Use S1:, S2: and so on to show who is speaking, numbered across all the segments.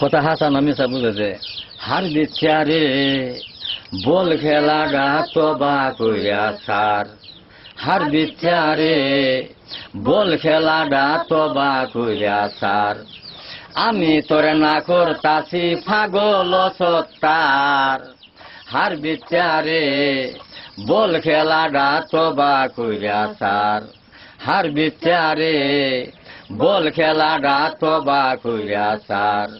S1: কথা হাসান, আমি সব বুঝেছে। হার বিচারে বল খেলাটা তবা কইরা সার হার বিচারে বল খেলাটা বা কইরা সার আমি তোরে না করতাছি ফাগল সত্তার। হার বিচারে বল খেলাটা তবা কইরা সার হার বিচারে বল খেলাটা বা কইরা সার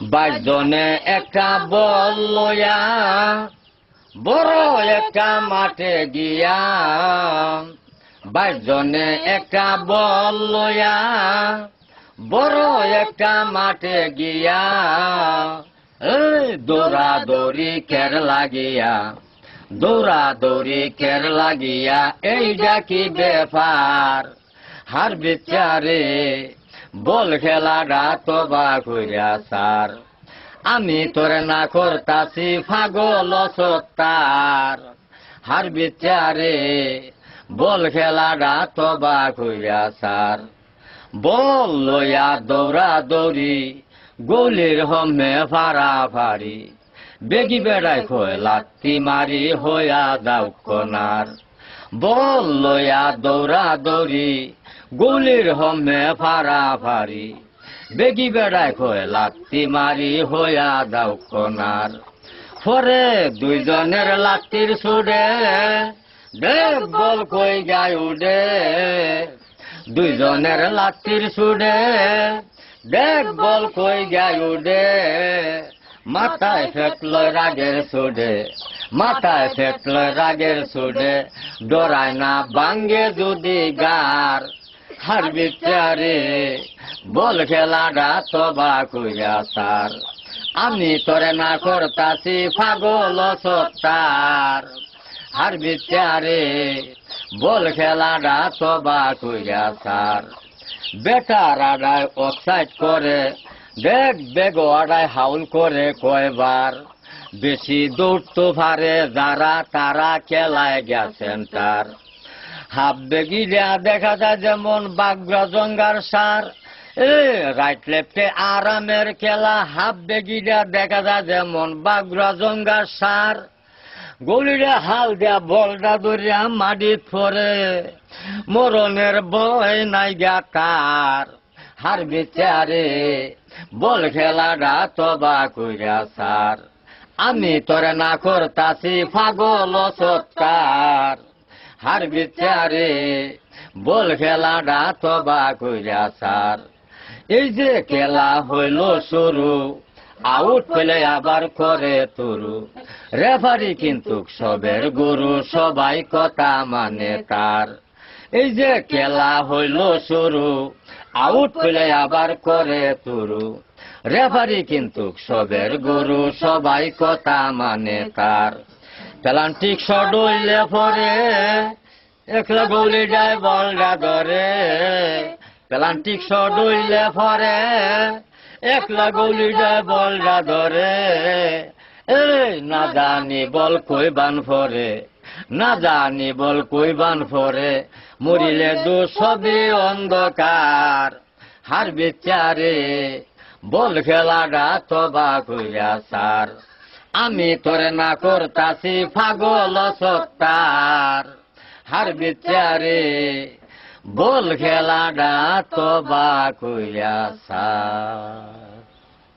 S1: বাইশ জনে একটা বল লয়া বড় একটা মাঠে গিয়া বাইশ জনে একটা বল লয়া বড় একটা মাঠে গিয়া, এই দৌড়া দৌড়ি কের লাগিয়া দৌড়া দৌড়ি কের লাগিয়া এইটা কি ব্যাপার হার বিচারে বল খেলাটা তবা কইরা সার। আমি তোরে না করতাছি ফাগল সত্তার। হার বিচারে বল খেলাটা তবা কইরা সার। বল লয়া দৌড়া দৌড়ি, গলির হমে ফারা ফারি বেগি বেড়াই খয় লাত্তি মারি হইয়া দাও কনার। বল লয়া দৌড়া দৌড়ি গলির হমে ফারা ফারি বেগি বেড়াই খয় লাত্তি মারি হইয়া দাও কনার। পরে দুইজনের লাত্তির সুডে দেখ বল কই গায় উডে। দুইজনের লাত্তির সুডে দেখ বল কই গায় উডে। মাথায় ফেকল রাগের সুডে মাথায় ফেকল রাগের সুডে ডরায় না বাঙ্গে যদি গার। হার বিচারে, বল খেলাটা তবা কইরা সার আমি তোরে না করতাছি ফাগল সত্তার। হার বিচারে, বল খেলাটা তবা কইরা সার বেটার আডায় অফসাইড করে, দেখ বেগ আডায় হাউল করে কয়বার। বেশি দৌড়তে পারে যারা, তারা খেলায় গেছেন তার হাফ বেগিরা দেখা যায় যেমন বাগরা জঙ্গার সার রাইট লেফটে আরামের খেলা হাফ বেগিরা দেখা যায় যেমন বাগরা জঙ্গার সার। গলিরে হাল দিয়া বলটা ধরিয়া মাটিত ফরে। মরণের বয় নাই গা তার হার বিচারে বল খেলাটা তবা কইরা সার। আমি তোরে না করতাছি ফাগল সত্তার হার বিচারে, বল খেলাটা তবা কইরা সার। এই যে খেলা হইল শুরু, আউট পেলে আবার করে তুরু। রেফারি কিন্তু সবের গুরু, সবাই কথা মানে তার। এই যে খেলা হইল শুরু, আউট পেলে আবার করে তুরু। রেফারি কিন্তু সবের গুরু, সবাই কথা মানে তার। প্লান্টিক সডইলে পরে একলা গৌলি যায় বলটা ধরে প্লান্টিক সডইলে পরে একলা গৌলি যায় বলটা ধরে এই না জানি বল কই বান ফরে, না জানি বল কই বান ফরে। মরিলে দু সবই অন্ধকার, হার বিচারে বল খেলাটা তবা কইরা সার। আমি তোরে না করতাছি ফাগল সত্তার। হার বিচারে বল খেলাডা তো বা সার।